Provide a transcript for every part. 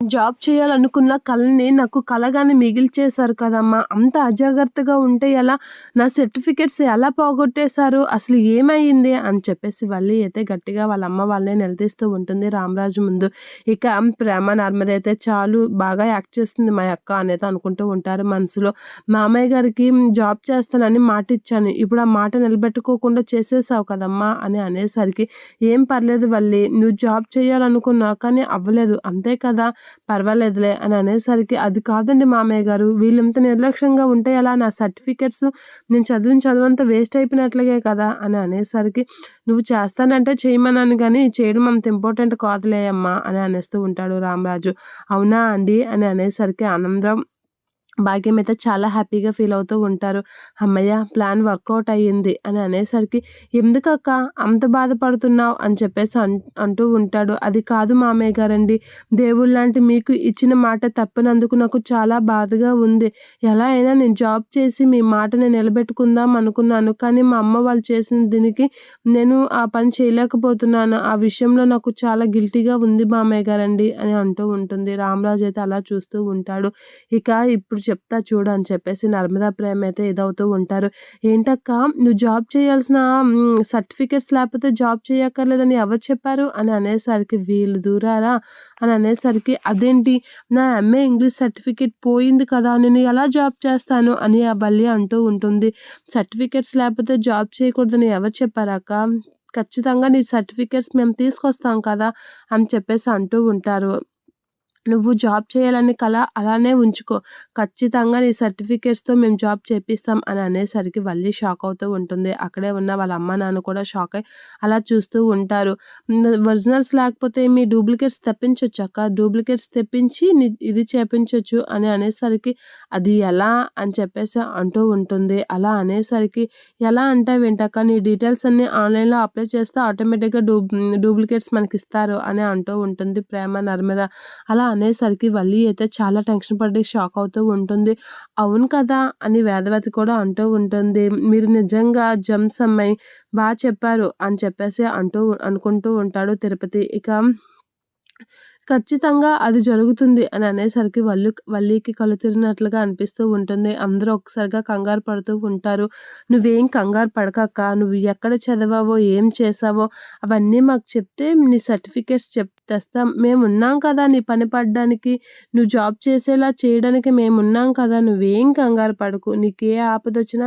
Job చేయాలనుకున్న కళని నాకు కలగానే మిగిల్చేశారు కదమ్మా. అంత అజాగ్రత్తగా ఉంటే ఎలా? నా సర్టిఫికెట్స్ ఎలా పోగొట్టేశారు? అసలు ఏమైంది? అని చెప్పేసి వల్లి అయితే గట్టిగా వాళ్ళ అమ్మ వాళ్ళని నిలదీస్తూ ఉంటుంది రామరాజు ముందు. ఇక ప్రేమ నర్మద అయితే చాలు బాగా యాక్ట్ చేస్తుంది మా అక్క అనేది అనుకుంటూ ఉంటారు మనసులో. మామయ్య గారికి జాబ్ చేస్తానని మాట ఇచ్చాను ఇప్పుడు ఆ మాట నిలబెట్టుకోకుండా చేసేసావు కదమ్మా అని అనేసరికి ఏం పర్లేదు వల్లి నువ్వు జాబ్ చేయాలనుకున్నావు కానీ అవ్వలేదు. అంతే కదా? పర్వాలేదులే అని అనేసరికి అది కాదండి మామయ్య గారు. వీళ్ళంత నిర్లక్ష్యంగా ఉంటే అలా నా సర్టిఫికెట్స్ నేను చదివిన చదువంతా వేస్ట్ అయిపోయినట్లుగే కదా? అని అనేసరికి నువ్వు చేస్తానంటే చేయమన్నాను కానీ చేయడం అంత ఇంపార్టెంట్ కాదులే అమ్మా అని అనేస్తూ ఉంటాడు రామరాజు. అవునా అండి? అని అనేసరికి ఆనందం భాగ్యం అయితే చాలా హ్యాపీగా ఫీల్ అవుతూ ఉంటారు. అమ్మయ్య ప్లాన్ వర్కౌట్ అయ్యింది అని అనేసరికి ఎందుకక్క? అంత బాధపడుతున్నావు? అని చెప్పేసి అంటూ ఉంటాడు. అది కాదు మామయ్య గారండి. దేవుళ్ళ లాంటి మీకు ఇచ్చిన మాట తప్పినందుకు నాకు చాలా బాధగా ఉంది. ఎలా అయినా నేను జాబ్ చేసి మీ మాటని నిలబెట్టుకుందాం అనుకున్నాను. కానీ మా అమ్మ వాళ్ళు చేసిన దీనికి నేను ఆ పని చేయలేకపోతున్నాను. ఆ విషయంలో నాకు చాలా గిల్టీగా ఉంది మామయ్య గారండి అని అంటూ ఉంటుంది. రామరాజు అయితే అలా చూస్తూ ఉంటాడు. ఇక ఇప్పుడు చెప్తా చూడు అని చెప్పేసి నర్మదా ప్రేమ అయితే ఇదవుతూ ఉంటారు. ఏంటక్క నువ్వు జాబ్ చేయాల్సిన సర్టిఫికెట్స్ లేకపోతే జాబ్ చేయక్కర్లేదని ఎవరు చెప్పారు? అని అనేసరికి వీళ్ళు దూరారా? అని అనేసరికి అదేంటి? నా ఎంఏ ఇంగ్లీష్ సర్టిఫికేట్ పోయింది కదా నేను ఎలా జాబ్ చేస్తాను? అని ఆ బల్లి అంటూ ఉంటుంది. సర్టిఫికెట్స్ లేకపోతే జాబ్ చేయకూడదని ఎవరు చెప్పారక్క ఖచ్చితంగా నీ సర్టిఫికెట్స్ మేము తీసుకొస్తాం కదా అని చెప్పేసి అంటూ ఉంటారు. నువ్వు జాబ్ చేయాలని కల అలానే ఉంచుకో. ఖచ్చితంగా నీ సర్టిఫికేట్స్తో మేము జాబ్ చేపిస్తాం అని అనేసరికి వల్లి షాక్ అవుతూ ఉంటుంది. అక్కడే ఉన్న వాళ్ళ అమ్మ నాన్న కూడా షాక్ అయి అలా చూస్తూ ఉంటారు. ఒరిజినల్స్ లేకపోతే మీ డూప్లికేట్స్ తెప్పించవచ్చు అక్క? డూప్లికేట్స్ తెప్పించి ఇది చేపించవచ్చు అని అనేసరికి అది ఎలా అని చెప్పేసి అంటూ ఉంటుంది. అలా అనేసరికి ఎలా అంటే వింటాక నీ డీటెయిల్స్ అన్నీ ఆన్లైన్లో అప్లై చేస్తే ఆటోమేటిక్గా డూ డూప్లికేట్స్ మనకి ఇస్తారు అని అంటూ ఉంటుంది ప్రేమ నర్మద. అలా అనేసరికి వల్లి అయితే చాలా టెన్షన్ పడి షాక్ అవుతూ ఉంటుంది. అవును కదా అని వేదవతి కూడా అంటూ ఉంటుంది. మీరు నిజంగా జమ్స్ అమ్మాయి బాగా చెప్పారు అని చెప్పేసి అంటూ అనుకుంటూ ఉంటాడు తిరుపతి. ఇక ఖచ్చితంగా అది జరుగుతుంది అని అనేసరికి వల్లు వల్లికి కళ్ళు తిరిగినట్లుగా అనిపిస్తూ ఉంటుంది. అందరూ ఒకసారిగా కంగారు పడుతూ ఉంటారు. నువ్వేం కంగారు పడకక్క నువ్వు ఎక్కడ చదివావో ఏం చేసావో అవన్నీ మాకు చెప్తే నీ సర్టిఫికేట్స్ చెప్ తెస్తాం. మేము ఉన్నాం కదా నీ పని పడడానికి. నువ్వు జాబ్ చేసేలా చేయడానికి మేము ఉన్నాం కదా. నువ్వేం కంగారు పడకు. నీకు ఏ ఆపద వచ్చినా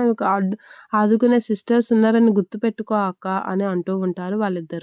ఆదుకునే సిస్టర్స్ ఉన్నారని గుర్తుపెట్టుకో అక్క అని అంటూ ఉంటారు వాళ్ళిద్దరు.